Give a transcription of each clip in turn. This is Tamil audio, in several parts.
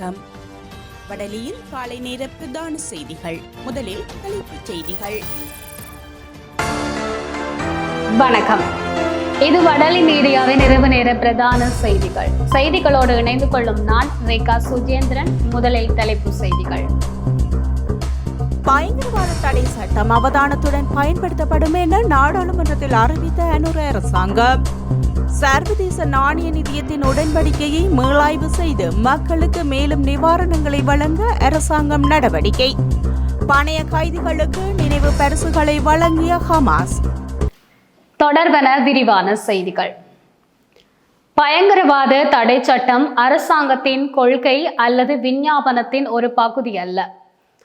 வணக்கம். வடலியில் காலை நேர பிரதான செய்திகள். முதலில் தலைப்புச் செய்திகள். வணக்கம். இது வடலி மீடியாவின் இரவு நேர பிரதான செய்திகள். செய்திகளோடு இணைந்து கொள்ளும் நான் ரேகா சுஜேந்திரன். முதலில் தலைப்பு செய்திகள். பயங்கரவாத தடை சட்டம் அவதானத்துடன் பயன்படுத்தப்படும் என நாடாளுமன்றத்தில் அறிவித்த அனுர அரசாங்கம். சர்வதேச நாணய நிதியத்தின் உடன்படிக்கையை மீளாய்வு செய்து மக்களுக்கு மேலும் நிவாரணங்களை வழங்க அரசாங்கம் நடவடிக்கை. பணைய கைதிகளுக்கு நினைவு பரிசுகளை வழங்கிய ஹமாஸ். தொடர்பன விரிவான செய்திகள். பயங்கரவாத தடை சட்டம் அரசாங்கத்தின் கொள்கை அல்லது விஞ்ஞாபனத்தின் ஒரு பகுதி அல்ல.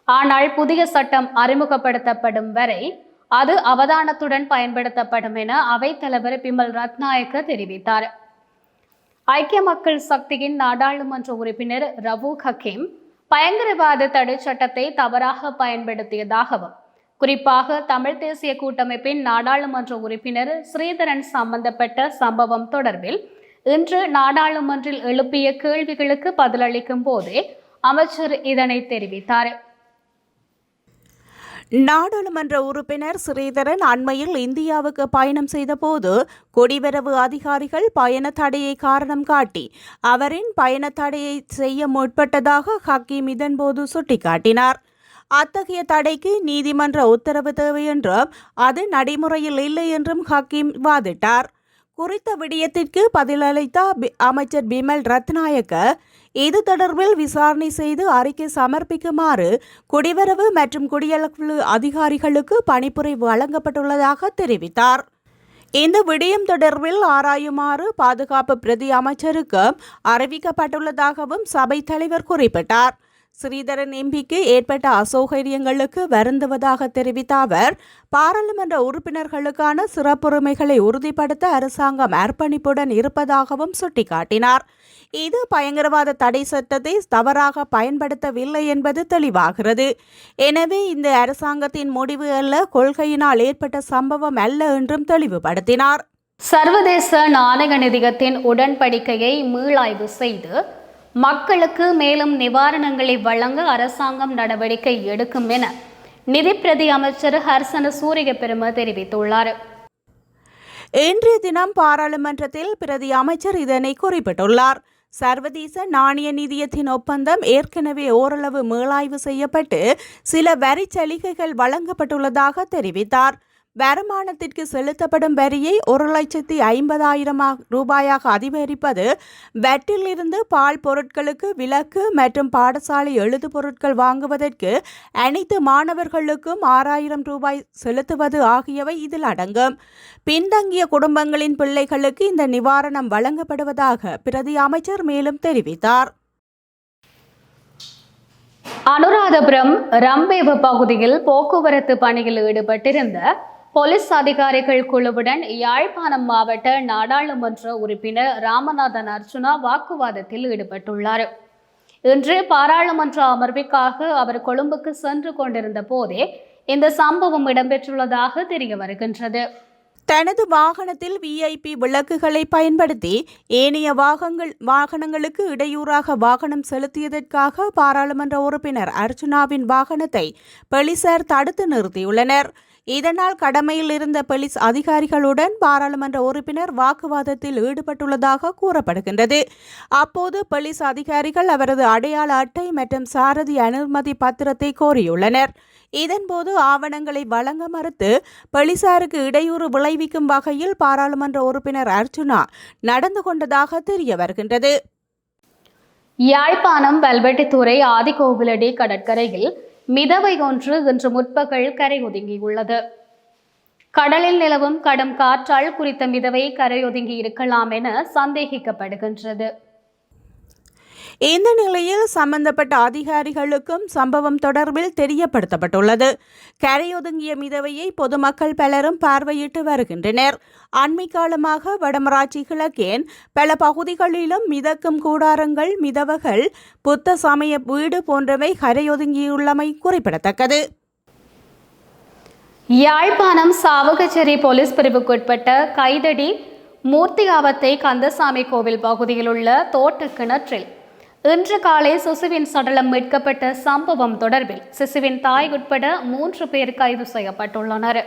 ஆனால் புதிய சட்டம் அறிமுகப்படுத்தப்படும் வரை அது அவதானத்துடன் பயன்படுத்தப்படும் என அவைத்தலைவர் பிமல் ரத்நாயக்க தெரிவித்தார். ஐக்கிய மக்கள் சக்தியின் நாடாளுமன்ற உறுப்பினர் ரவு ஹக்கீம் பயங்கரவாத தடை சட்டத்தை தவறாக பயன்படுத்தியதாகவும் குறிப்பாக தமிழ் தேசிய கூட்டமைப்பின் நாடாளுமன்ற உறுப்பினர் ஸ்ரீதரன் சம்பந்தப்பட்ட சம்பவம் தொடர்பில் இன்று நாடாளுமன்றில் எழுப்பிய கேள்விகளுக்கு பதிலளிக்கும் போதே அமைச்சர் இதனை தெரிவித்தார். நாடாளுமன்ற உறுப்பினர் ஸ்ரீதரன் அண்மையில் இந்தியாவுக்கு பயணம் செய்தபோது குடிவரவு அதிகாரிகள் பயண தடையை காரணம் காட்டி அவரின் பயண தடையை செய்ய முற்பட்டதாக ஹக்கீம் இதன்போது சுட்டிக்காட்டினார். அத்தகைய தடைக்கு நீதிமன்ற உத்தரவு தேவை என்றும் அது நடைமுறையில் இல்லை என்றும் ஹக்கீம் வாதிட்டார். குறித்த விடயத்திற்கு பதிலளித்த அமைச்சர் பிமல் ரத்நாயக்க இது தொடர்பில் விசாரணை செய்து அறிக்கை சமர்ப்பிக்குமாறு குடிவரவு மற்றும் குடியளவு அதிகாரிகளுக்கு பணிப்புரை வழங்கப்பட்டுள்ளதாக தெரிவித்தார். இந்த விடயம் தொடர்பில் ஆராயுமாறு பாதுகாப்பு பிரதி அமைச்சருக்கு அறிவிக்கப்பட்டுள்ளதாகவும் சபை தலைவர் குறிப்பிட்டார். ஸ்ரீதரன் எம்பிக்கு ஏற்பட்ட அசௌகரியங்களுக்கு வருந்துவதாக தெரிவித்த அவர் பாராளுமன்ற உறுப்பினர்களுக்கான சிறப்புரிமைகளை உறுதிப்படுத்த அரசாங்கம் அர்ப்பணிப்புடன் இருப்பதாகவும் சுட்டிக்காட்டினார். இது பயங்கரவாத தடை சட்டத்தை தவறாக பயன்படுத்தவில்லை என்பது தெளிவாகிறது. எனவே இந்த அரசாங்கத்தின் முடிவு அல்ல கொள்கையினால் ஏற்பட்ட சம்பவம் அல்ல என்றும் தெளிவுபடுத்தினார். சர்வதேச நாணய நிதியத்தின் உடன்படிக்கையை மீளாய்வு செய்து மக்களுக்கு மேலும் நிவாரணங்களை வழங்க அரசாங்கம் நடவடிக்கை எடுக்கும் என நிதி பிரதி அமைச்சர் ஹர்சன சூரிய பெரும தெரிவித்துள்ளார். இன்றைய தினம் பாராளுமன்றத்தில் பிரதி அமைச்சர் இதனை குறிப்பிட்டுள்ளார். சர்வதேச நாணய நிதியத்தின் ஒப்பந்தம் ஏற்கனவே ஓரளவு மீளாய்வு செய்யப்பட்டு சில வரி சலுகைகள் வழங்கப்பட்டுள்ளதாக தெரிவித்தார். வருமானத்திற்கு செலுத்தப்படும் வரியை ஒரு லட்சத்தி ஐம்பதாயிரம் ரூபாயாக அதிகரிப்பது வெட்டிலிருந்து பால் பொருட்களுக்கு விலக்கு மற்றும் பாடசாலை எழுது பொருட்கள் வாங்குவதற்கு அனைத்து மாணவர்களுக்கும் ஆறாயிரம் ரூபாய் செலுத்துவது ஆகியவை இதில் அடங்கும். பின்தங்கிய குடும்பங்களின் பிள்ளைகளுக்கு இந்த நிவாரணம் வழங்கப்படுவதாக பிரதி அமைச்சர் மேலும் தெரிவித்தார். அனுராதபுரம் ரம்பேவ பகுதியில் போக்குவரத்து பணியில் ஈடுபட்டிருந்த போலீஸ் அதிகாரிகள் குழுவுடன் யாழ்ப்பாணம் மாவட்ட நாடாளுமன்ற உறுப்பினர் ராமநாதன் அர்ச்சுனா வாக்குவாதத்தில் ஈடுபட்டுள்ளார். இன்று பாராளுமன்ற அமர்விற்காக அவர் கொழும்புக்கு சென்று கொண்டிருந்த போதே இந்த சம்பவம் இடம்பெற்றுள்ளதாக தெரிய வருகின்றது. தனது வாகனத்தில் விஐபி விளக்குகளை பயன்படுத்தி ஏனைய வாகங்கள் வாகனங்களுக்கு இடையூறாக வாகனம் செலுத்தியதற்காக பாராளுமன்ற உறுப்பினர் அர்ச்சுனாவின் வாகனத்தை போலீசார் தடுத்து நிறுத்தியுள்ளனர். இதனால் கடமையில் இருந்த போலீஸ் அதிகாரிகளுடன் பாராளுமன்ற உறுப்பினர் வாக்குவாதத்தில் ஈடுபட்டுள்ளதாக கூறப்படுகின்றது. அப்போது போலீஸ் அதிகாரிகள் அவரது அடையாள அட்டை மற்றும் சாரதி அனுமதி பத்திரத்தை கோரியுள்ளனர். இதன்போது ஆவணங்களை வழங்க மறுத்து போலீசாருக்கு இடையூறு விளைவிக்கும் வகையில் பாராளுமன்ற உறுப்பினர் அர்ச்சுனா நடந்து கொண்டதாக தெரிய வருகின்றது யாழ்ப்பாணம் வல்வெட்டித்துறை ஆதிகோவிலடி கடற்கரையில் மிதவை ஒன்று இன்று முற்பகல் கரை ஒதுங்கியுள்ளது. கடலில் நிலவும் கடும் காற்றால் குறித்த மிதவை கரையொதுங்கி இருக்கலாம் என சந்தேகிக்கப்படுகின்றது. இந்த நிலையில் சம்பந்தப்பட்ட அதிகாரிகளுக்கும் சம்பவம் தொடர்பில் தெரியப்படுத்தப்பட்டுள்ளது. கரையொதுங்கிய மிதவையை பொதுமக்கள் பலரும் பார்வையிட்டு வருகின்றனர். அண்மை காலமாக வடமராட்சி கிழக்கேன் பல பகுதிகளிலும் மிதக்கும் கூடாரங்கள் மிதவகள் புத்த சமய வீடு போன்றவை கரையொதுங்கியுள்ளமை குறிப்பிடத்தக்கது. யாழ்ப்பாணம் சாவகச்சேரி போலீஸ் பிரிவுக்குட்பட்ட கைதடி மூர்த்தியாவத்தை கந்தசாமி கோவில் பகுதியில் உள்ள தோட்ட கிணற்றில் இன்று காலை சிசுவின் சடலம் மீட்கப்பட்ட சம்பவம் தொடர்பில் சிசுவின் தாய் உட்பட மூன்று பேர் கைது செய்யப்பட்டுள்ளனர்.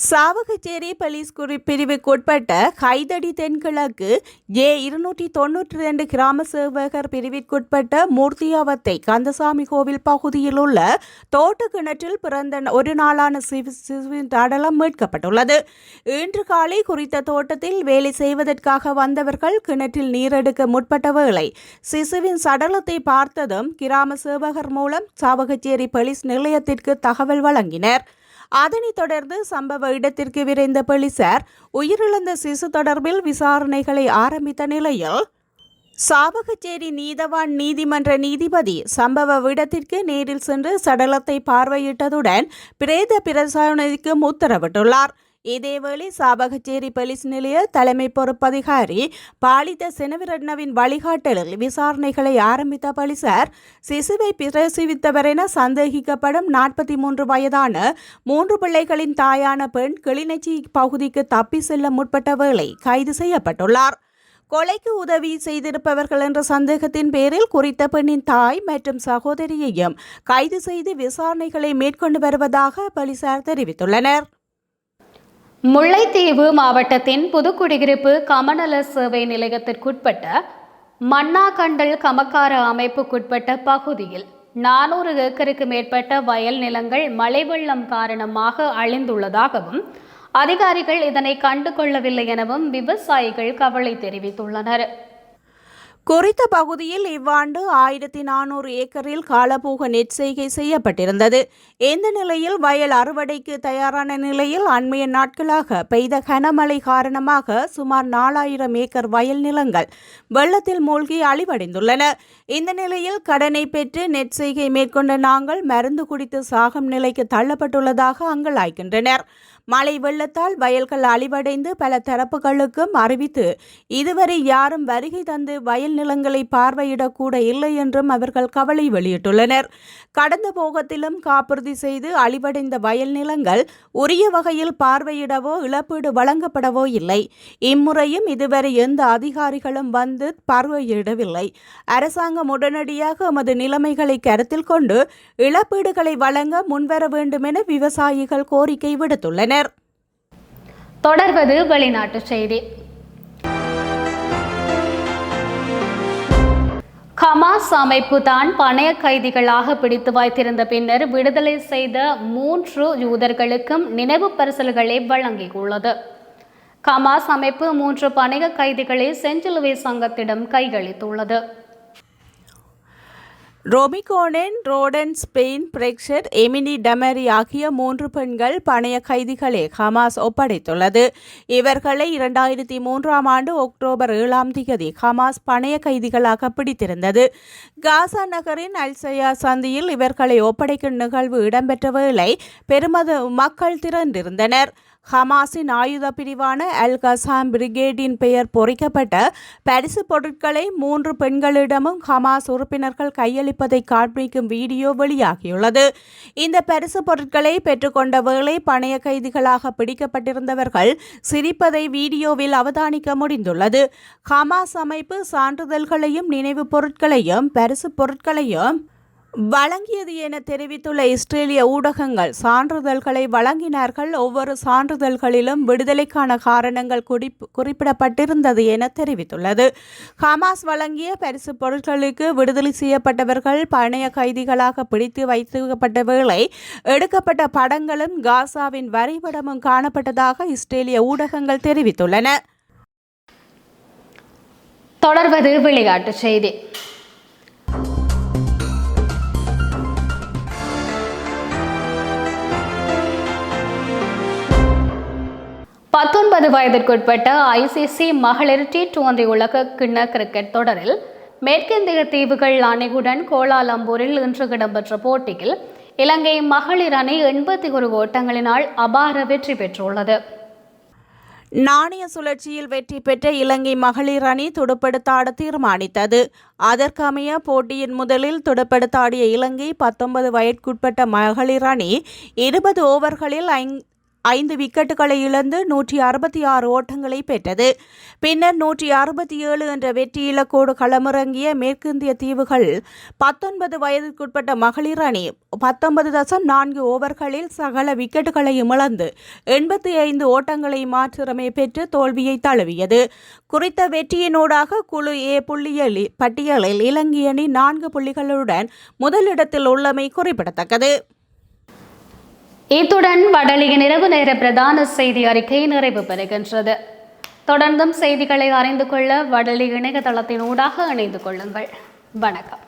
சாவகச்சேரி போலீஸ் பிரிவுக்குட்பட்ட கைதடி தென்கிழக்கு ஏ இருநூற்றி தொன்னூற்றி ரெண்டு கிராம சேவகர் பிரிவிற்குட்பட்ட மூர்த்தியாவத்தை கந்தசாமி கோவில் பகுதியில் உள்ள தோட்ட கிணற்றில் பிறந்த ஒரு நாளான சிசுவின் தடலம் மீட்கப்பட்டுள்ளது. இன்று காலை குறித்த தோட்டத்தில் வேலை செய்வதற்காக வந்தவர்கள் கிணற்றில் நீரெடுக்க முற்பட்ட வேளை சிசுவின் சடலத்தை பார்த்ததும் கிராம சேவகர் மூலம் சாவகச்சேரி போலீஸ் நிலையத்திற்கு தகவல் வழங்கினர். அதனைத் தொடர்ந்து சம்பவ இடத்திற்கு விரைந்த போலீசார் உயிரிழந்த சிசு தொடர்பில் விசாரணைகளை ஆரம்பித்த நிலையில் சாவகச்சேரி நீதவான் நீதிமன்ற நீதிபதி சம்பவ இடத்திற்கு நேரில் சென்று சடலத்தை பார்வையிட்டதுடன் பிரேத பிரசாரணைக்கும் உத்தரவிட்டுள்ளார். இதேவேளை சாவகச்சேரி போலீஸ் நிலைய தலைமை பொறுப்பதிகாரி பாலித செனவிரட்னவின் வழிகாட்டலில் விசாரணைகளை ஆரம்பித்த போலீசார் சிசுவை பிரசவித்தவர் என சந்தேகிக்கப்படும் நாற்பத்தி மூன்று வயதான மூன்று பிள்ளைகளின் தாயான பெண் கிளிநொச்சி பகுதிக்கு தப்பி செல்ல முற்பட்ட வேளை கைது செய்யப்பட்டுள்ளார். கொலைக்கு உதவி செய்திருப்பவர்கள் என்ற சந்தேகத்தின் பேரில் குறித்த பெண்ணின் தாய் மற்றும் சகோதரியையும் கைது செய்து விசாரணைகளை மேற்கொண்டு வருவதாக போலீசார் தெரிவித்துள்ளனர். முல்லைத்தீவு மாவட்டத்தின் புதுக்குடியிருப்பு கமநல சேவை நிலையத்திற்குட்பட்ட மன்னாகண்டல் கமக்கார அமைப்புக்குட்பட்ட பகுதியில் நானூறு ஏக்கருக்கு மேற்பட்ட வயல் நிலங்கள் மழை வெள்ளம் காரணமாக அழிந்துள்ளதாகவும் அதிகாரிகள் இதனை கண்டு கொள்ளவில்லை எனவும் விவசாயிகள் கவலை தெரிவித்துள்ளனர். குறித்த பகுதியில் இவ்வாண்டு ஆயிரத்தி நானூறு ஏக்கரில் காலபோக நெற்செய்கை செய்யப்பட்டிருந்தது. இந்த நிலையில் வயல் அறுவடைக்கு தயாரான நிலையில் அண்மைய நாட்களாக பெய்த கனமழை காரணமாக சுமார் நாலாயிரம் ஏக்கர் வயல் நிலங்கள் வெள்ளத்தில் மூழ்கி அழிவடைந்துள்ளன. இந்த நிலையில் கடனை பெற்று நெற்செய்கை மேற்கொண்ட நாங்கள் மருந்து குடித்து சாகும் நிலைக்கு தள்ளப்பட்டுள்ளதாக அங்கலாய்க்கின்றனர் மழை வெள்ளத்தால் வயல்கள் அழிவடைந்து பல தரப்புகளுக்கும் அறிவித்து இதுவரை யாரும் வருகை தந்து வயல் நிலங்களை பார்வையிடக்கூட இல்லை என்றும் அவர்கள் கவலை வெளியிட்டுள்ளனர். கடந்த போகத்திலும் காப்புறுதி செய்து அழிவடைந்த வயல் நிலங்கள் உரிய வகையில் பார்வையிடவோ இழப்பீடு வழங்கப்படவோ இல்லை. இம்முறையும் இதுவரை எந்த அதிகாரிகளும் வந்து பார்வையிடவில்லை. அரசாங்கம் உடனடியாக எமது நிலைமைகளை கருத்தில் கொண்டு இழப்பீடுகளை வழங்க முன்வர வேண்டும் என விவசாயிகள் கோரிக்கை விடுத்துள்ளனர். தொடர்வது வெளிநாட்டு செய்தி. ஹமாஸ் அமைப்பு தான் பணைய கைதிகளாக பிடித்து வைத்திருந்த பின்னர் விடுதலை செய்த மூன்று யூதர்களுக்கும் நினைவு பரிசல்களை வழங்கியுள்ளது. ஹமாஸ் அமைப்பு மூன்று பணைய கைதிகளை செஞ்சிலுவை சங்கத்திடம் கையளித்துள்ளது. ரோமிகோனென் ரோடன் ஸ்பெயின் பிரெக்ஷர் எமினி டமரி ஆகிய மூன்று பெண்கள் பணைய கைதிகளை ஹமாஸ் ஒப்படைத்துள்ளது. இவர்களை இரண்டாயிரத்தி மூன்றாம் ஆண்டு அக்டோபர் ஏழாம் தேதி ஹமாஸ் பணைய கைதிகளாக பிடித்திருந்தது. காசா நகரின் அல்சயா சந்தியில் இவர்களை ஒப்படைக்கும் நிகழ்வு இடம்பெற்ற வேளை பெருமது மக்கள் திரண்டிருந்தனர். ஹமாஸின் ஆயுத பிரிவான அல் கசாம் பிரிகேடின் பெயர் பொறிக்கப்பட்ட பரிசு பொருட்களை மூன்று பெண்களிடமும் ஹமாஸ் உறுப்பினர்கள் கையளிப்பதை காண்பிக்கும் வீடியோ வெளியாகியுள்ளது. இந்த பரிசு பொருட்களை பெற்றுக்கொண்ட வேளை பணைய கைதிகளாக பிடிக்கப்பட்டிருந்தவர்கள் சிரிப்பதை வீடியோவில் அவதானிக்க முடிந்துள்ளது. ஹமாஸ் அமைப்பு சான்றிதழ்களையும் நினைவுப் பொருட்களையும் பரிசு பொருட்களையும் வழங்கியது என தெரிவித்துள்ள இஸ்ரேலிய ஊடகங்கள் சான்றிதழ்களை வழங்கினார்கள். ஒவ்வொரு சான்றிதழ்களிலும் விடுதலைக்கான காரணங்கள் குறிப்பிடப்பட்டிருந்தது என தெரிவித்துள்ளது. ஹமாஸ் வழங்கிய பரிசு பொருட்களுக்கு விடுதலை செய்யப்பட்டவர்கள் பணைய கைதிகளாக பிடித்து வைக்கப்பட்ட வேளை எடுக்கப்பட்ட படங்களும் காசாவின் வரைபடமும் காணப்பட்டதாக இஸ்ரேலிய ஊடகங்கள் தெரிவித்துள்ளன. தொடர்வது விளையாட்டு செய்தி. பத்தொன்பது வயதிற்குட்பட்ட ஐசிசி மகளிர் டி டுவெண்டி உலக கிண்ண கிரிக்கெட் தொடரில் மேற்கிந்திய தீவுகள் அணியுடன் கோலாலம்பூரில் இன்று இடம்பெற்ற போட்டியில் இலங்கை மகளிர் அணி எண்பத்தி ஒரு ஓட்டங்களினால் அபார வெற்றி பெற்றுள்ளது. நாணய சுழற்சியில் வெற்றி பெற்ற இலங்கை மகளிர் அணி துடுப்படுத்தாட தீர்மானித்தது. அதற்கமைய போட்டியின் முதலில் துடுப்படுத்தாடிய இலங்கை பத்தொன்பது வயதுக்குட்பட்ட மகளிர் அணி இருபது ஓவர்களில் ஐந்து விக்கெட்டுகளை இழந்து நூற்றி அறுபத்தி ஆறு ஓட்டங்களை பெற்றது. பின்னர் நூற்றி அறுபத்தி ஏழு என்ற வெற்றி இலக்கோடு களமிறங்கிய மேற்கிந்திய தீவுகள் பத்தொன்பது வயதிற்குட்பட்ட மகளிர் அணி பத்தொன்பது தசம் நான்கு ஓவர்களில் சகல விக்கெட்டுகளையும் இழந்து எண்பத்தி ஐந்து ஓட்டங்களை மாத்திரமே பெற்று தோல்வியை தழுவியது. குறித்த வெற்றியினூடாக குழு ஏ புள்ளியலி பட்டியலில் இலங்கை அணி நான்கு புள்ளிகளுடன் முதலிடத்தில் உள்ளமை குறிப்பிடத்தக்கது. இத்துடன் வடலியின் இரவு நேர பிரதான செய்தி அறிக்கை நிறைவு பெறுகின்றது. தொடர்ந்தும் செய்திகளை அறிந்து கொள்ள வடலி இணையதளத்தின் ஊடாக இணைந்து கொள்ளுங்கள். வணக்கம்.